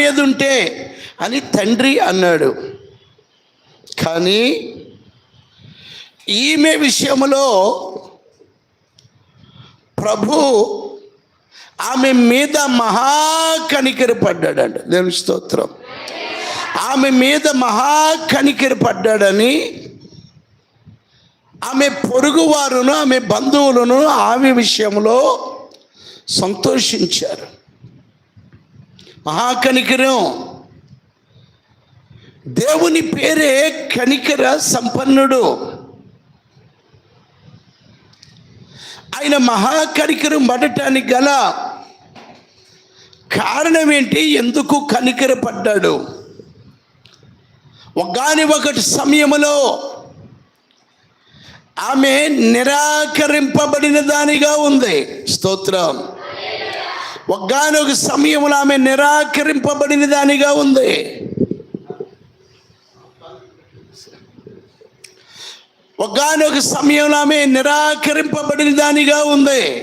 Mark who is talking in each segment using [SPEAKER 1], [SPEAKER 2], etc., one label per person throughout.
[SPEAKER 1] మీద ఉంటే అని తండ్రి అన్నాడు. కానీ ఈమె విషయంలో ప్రభు ఆమె మీద మహాకనికరి పడ్డాడంట. దేవుని స్తోత్రం. ఆమె మీద మహాకనికరి పడ్డాడని ఆమె పొరుగువారును ఆమె బంధువులను ఆమె విషయంలో సంతోషించారు. మహాకనికరం. దేవుని పేరే కనికర సంపన్నుడు. ఆయన మహాకనికరం పడటానికి గల కారణం ఏంటి ఎందుకు కనికర పడ్డాడు ఒకని ఒకటి సమయంలో ఆమె నిరాకరింపబడిన దానిగా ఉంది. స్తోత్రం. ఒకగానొక సమయంలో ఆమె నిరాకరింపబడిన దానిగా ఉంది. ఒకనొక సమయంలో ఆమె నిరాకరింపబడిన దానిగా ఉంది.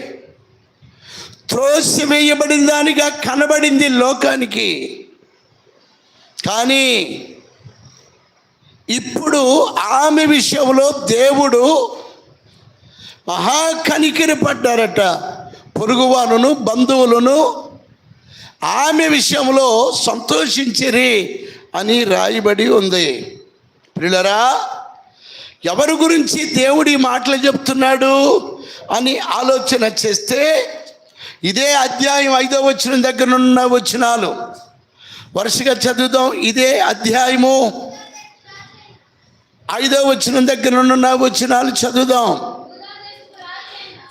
[SPEAKER 1] త్రోసివేయబడిన దానిగా కనబడింది లోకానికి. కానీ ఇప్పుడు ఆమె విషయంలో దేవుడు మహాకనికిరి పడ్డారట పొరుగువారును బంధువులను ఆమె విషయంలో సంతోషించిరి అని రాయబడి ఉంది. పిల్లరా ఎవరి గురించి దేవుడి మాటలు చెప్తున్నాడు అని ఆలోచన చేస్తే ఇదే అధ్యాయం ఐదో వచ్చిన దగ్గర ఉన్న వచనాలు. వరుసగా చదువుదాం ఇదే అధ్యాయము ఐదో వచ్చిన దగ్గర ఉన్న వచనాలు చదువుదాం.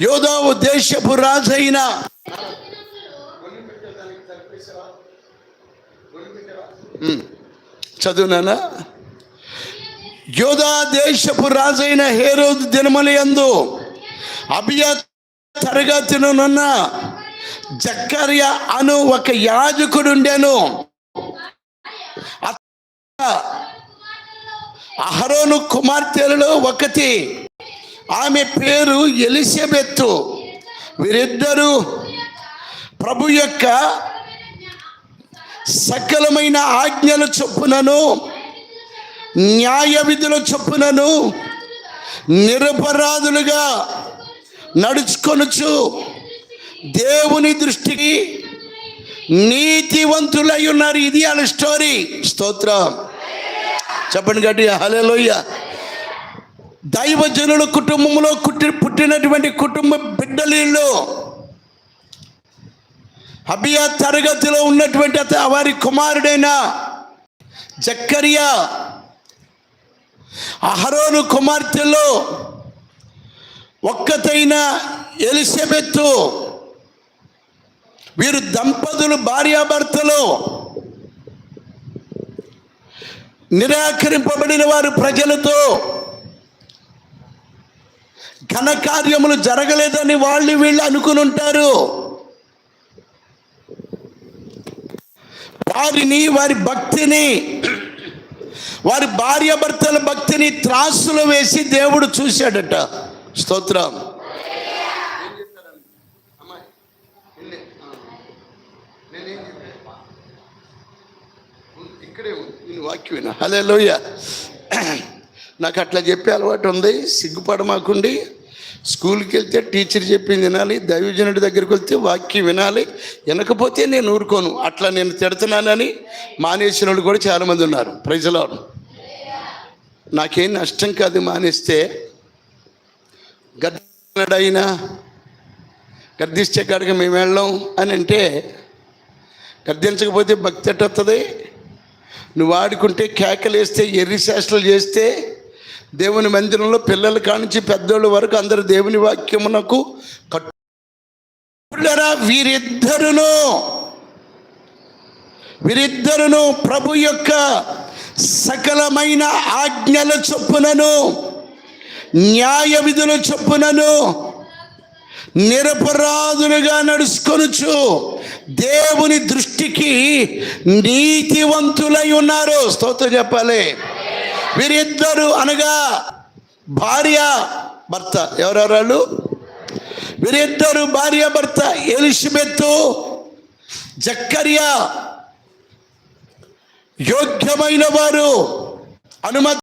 [SPEAKER 1] యోధో దేశపు రాజైన. ఉమ్, చదువునానా యోధా దేశపు రాజైన హేరోద్ దినమలయందు అభియ తరగతినున్న జక్కర్య అను ఒక యాజకుడు ఉండెను. అహరోను కుమార్తెలలో ఒకటి. ఆమె పేరు ఎలిజబెత్తు వీరిద్దరూ ప్రభు యొక్క సకలమైన ఆజ్ఞల చొప్పునను న్యాయ విధుల చొప్పునను నిరపరాధులుగా నడుచుకొనుచు దేవుని దృష్టికి నీతివంతులై ఉన్నారు. ఇది అన్న స్టోరీ. స్తోత్రం. చెప్పండి గట్టి లోయ్యా దైవజనుల కుటుంబంలో కుట్టి పుట్టినటువంటి కుటుంబ బిడ్డలీళ్ళు అబియా తరగతిలో ఉన్నటువంటి వారి కుమారుడైన జక్కరియా అహరోను కుమార్తెలో ఒక్కతైన ఎలిసబెత్తు వీరు దంపతులు భార్యాభర్తలు నిరాకరింపబడిన వారు ప్రజలతో ఘనకార్యములు జరగలేదని వాళ్ళు వీళ్ళు అనుకుని ఉంటారు. వారిని వారి భక్తిని వారి భార్యాభర్తల భక్తిని త్రాసులో వేసి దేవుడు చూశాడట. స్తోత్రం. ఇక్కడే ఉంది. వాక్యం హలే లోయ నాకు అట్లా చెప్పే అలవాటు ఉంది. సిగ్గుపడమాకుండి స్కూల్కి వెళ్తే టీచర్ చెప్పింది వినాలి. దైవజనుడి దగ్గరికి వెళ్తే వాక్యం వినాలి. వినకపోతే నేను ఊరుకోను. అట్లా నేను తిడుతున్నానని మానేసిన వాళ్ళు కూడా చాలామంది ఉన్నారు. ప్రజలో నాకేం నష్టం కాదు మానేస్తే. గద్దడైనా గర్దిస్తే కాడికి మేము వెళ్ళాం అని అంటే గర్దించకపోతే భక్తి ఎట్టొస్తుంది నువ్వు ఆడుకుంటే కేకలేస్తే ఎర్రి శాస్త్రాలు చేస్తే దేవుని మందిరంలో పిల్లల కానించి పెద్దోళ్ళ వరకు అందరు దేవుని వాక్యమునకు కట్టురా వీరిద్దరును వీరిద్దరును ప్రభు యొక్క సకలమైన ఆజ్ఞల చొప్పునను న్యాయ విధుల చొప్పునను నిరపరాధులుగా నడుచుకొనుచు దేవుని దృష్టికి నీతివంతులై ఉన్నారు. స్తోత్రం చెప్పాలి. వీరిద్దరు అనగా భార్య భర్త. ఎవరెవరాళ్ళు? వీరిద్దరు భార్య భర్త. ఎలిషబెత్తు జక్కరియా. యోగ్యమైన వారు. అనుమతి